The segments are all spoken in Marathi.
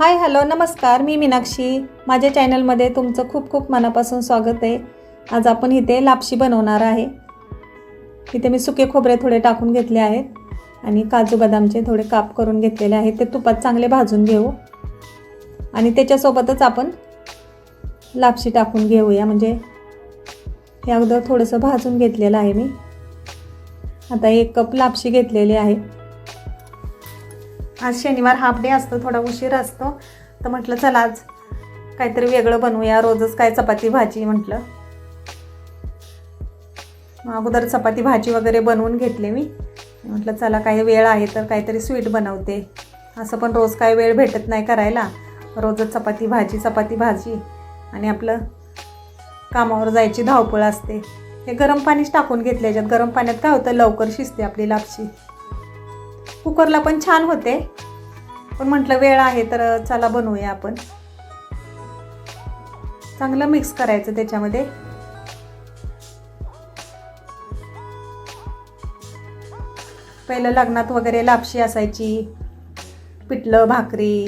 हाय हॅलो नमस्कार मी मीनाक्षी. माझ्या चॅनलमध्ये तुमचं खूप खूप मनापासून स्वागत आहे. आज आपण इथे लापशी बनवणार आहे. इथे मी सुके खोबरे थोडे टाकून घेतले आहेत आणि काजू बदामचे थोडे काप करून घेतलेले आहेत. ते तुपात चांगले भाजून घेऊ. आणि त्याच्यासोबतच आपण लापशी टाकून घेऊया. म्हणजे हे अगोदर थोडंसं भाजून घेतलेलं आहे मी. आता एक कप लापशी घेतलेली आहे. आज शनिवार हाफ डे असतो थोडा उशीर असतो. तर म्हटलं चला आज काहीतरी वेगळं बनवूया. रोजच काय चपाती भाजी म्हटलं. मग अगोदर चपाती भाजी वगैरे बनवून घेतले मी. म्हटलं चला काही वेळ आहे तर काहीतरी स्वीट बनवते. असं पण रोज काय वेळ भेटत नाही करायला. रोजच चपाती भाजी चपाती भाजी. आणि आपलं कामावर जायची धावपळ असते. हे गरम पाणीच टाकून घेतले. याच्यात गरम पाण्यात काय होतं? लवकर शिजते आपली लापशी. कुकरला पण छान होते. पण म्हटलं वेळ आहे तर चला बनवूया आपण. चांगलं मिक्स करायचं त्याच्यामध्ये. पहिलं लग्नात वगैरे लापशी असायची पिठलं भाकरी.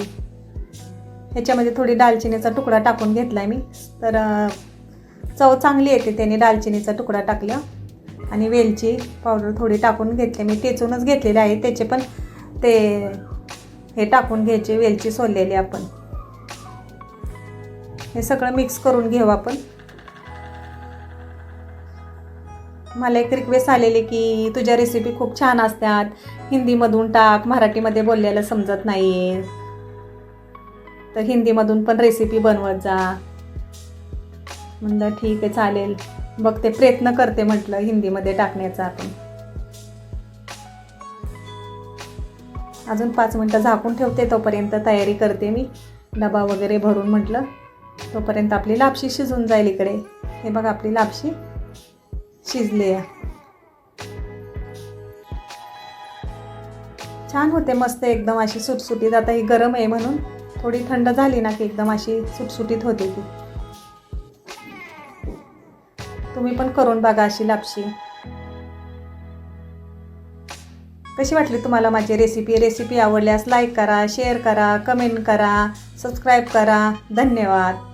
ह्याच्यामध्ये थोडी दालचिनीचा तुकडा टाकून घेतला आहे मी. तर चव चांगली येते त्याने दालचिनीचा तुकडा टाकला आणि वेलची पावडर थोडी टाकून घेतली. मी टेचूनच घेतलेले आहे. त्याचे पण ते हे टाकून घ्यायचे वेलची सोललेली आपण. हे सगळं मिक्स करून घेऊ आपण. मला एक रिक्वेस्ट आलेली की तुझ्या रेसिपी खूप छान असतात. हिंदीमधून टाक मराठीमध्ये बोललेलं समजत नाही. तर हिंदीमधून पण रेसिपी बनवत जा. म्हणलं ठीक आहे चालेल. बघते प्रयत्न करते म्हटलं हिंदीमध्ये टाकण्याचा आपण. अजून पाच मिनटं झाकून ठेवते तोपर्यंत तयारी करते मी. डबा वगैरे भरून म्हटलं तोपर्यंत आपली लापशी शिजून जाईल इकडे. हे बघा आपली लापशी शिजली आहे. छान होते मस्त एकदम अशी सुटसुटीत. आता ही गरम आहे म्हणून थोडी थंड झाली ना की एकदम अशी सुटसुटीत होते ती. तुम्ही पण करून बघा अशी लापशी. कशी वाटली तुम्हाला माझी रेसिपी रेसिपी आवडल्यास लाईक करा शेअर करा कमेंट करा सबस्क्राईब करा. धन्यवाद.